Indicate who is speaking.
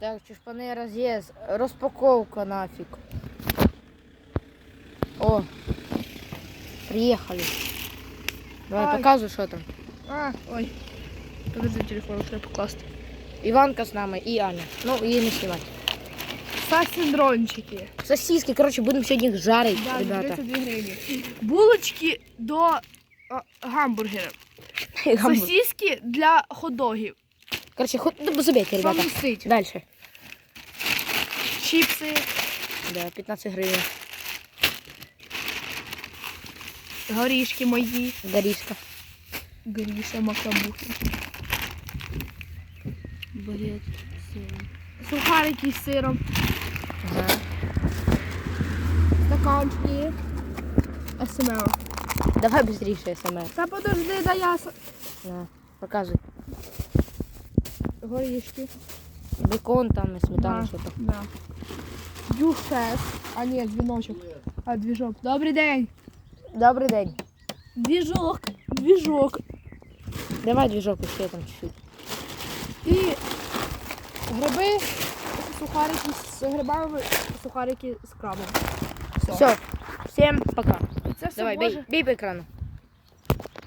Speaker 1: Так, чушпани роз'їзд. Розпаковка нафиг. О. Приехали. Давай,
Speaker 2: Ай.
Speaker 1: показуй, що там.
Speaker 2: А, ой. Подожди, телефон треба покласти.
Speaker 1: Іванка з нами і Аня. Ну, її не знімати.
Speaker 2: Сасіндрончики.
Speaker 1: Сосиски, короче, будемо сьогодні їх жарити,
Speaker 2: Да,
Speaker 1: ребята.
Speaker 2: 32 гривні. Булочки до а, гамбургера.
Speaker 1: Гамбург.
Speaker 2: Сосиски для ходогів.
Speaker 1: Короче, ход... ну, забейте, ребята.
Speaker 2: містить?
Speaker 1: Дальше.
Speaker 2: Чіпси,
Speaker 1: Да, 15 гривень.
Speaker 2: горішки мої.
Speaker 1: Горішка.
Speaker 2: Гріша, макабухи.
Speaker 1: Бред.
Speaker 2: Сухарики з сиром.
Speaker 1: Ага.
Speaker 2: Стаканчики. СМЛ.
Speaker 1: Давай быстрее саме.
Speaker 2: Та подожди, да я
Speaker 1: На, показуй.
Speaker 2: Горішки.
Speaker 1: Бекон там, і сметана, що там.
Speaker 2: Да. Дюшес. А ні, двіночок. А, двіжок. Добрий день.
Speaker 1: Добрий день.
Speaker 2: Двіжок. Двіжок.
Speaker 1: Давай движок ще там чуть-чуть.
Speaker 2: І гриби, сухарики з грибами, сухарики з крабом. Все.
Speaker 1: Все, всем пока.
Speaker 2: Це все
Speaker 1: Давай,
Speaker 2: може.
Speaker 1: бей, бей по экрану.